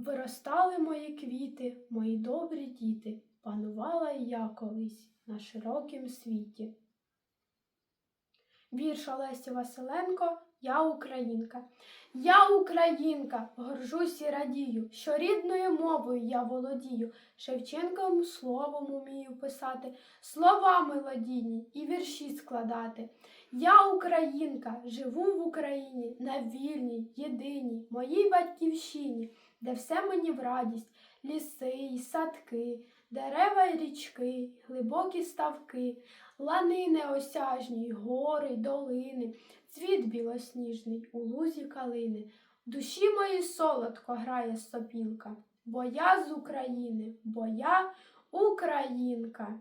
Виростали мої квіти, мої добрі діти, панувала я колись на широкім світі. Вірш Олесі Василенко Я українка. Я українка, горжусь і радію, що рідною мовою я володію, Шевченковим словом умію писати, слова мелодійні і вірші складати. Я українка, живу в Україні, на вільній, єдиній, моїй батьківщині, де все мені в радість, ліси й садки, дерева й річки, глибокі ставки, лани неосяжні, гори долини, цвіт білосніжний у лузі калини. Душі моїй солодко грає сопілка, бо я з України, бо я українка.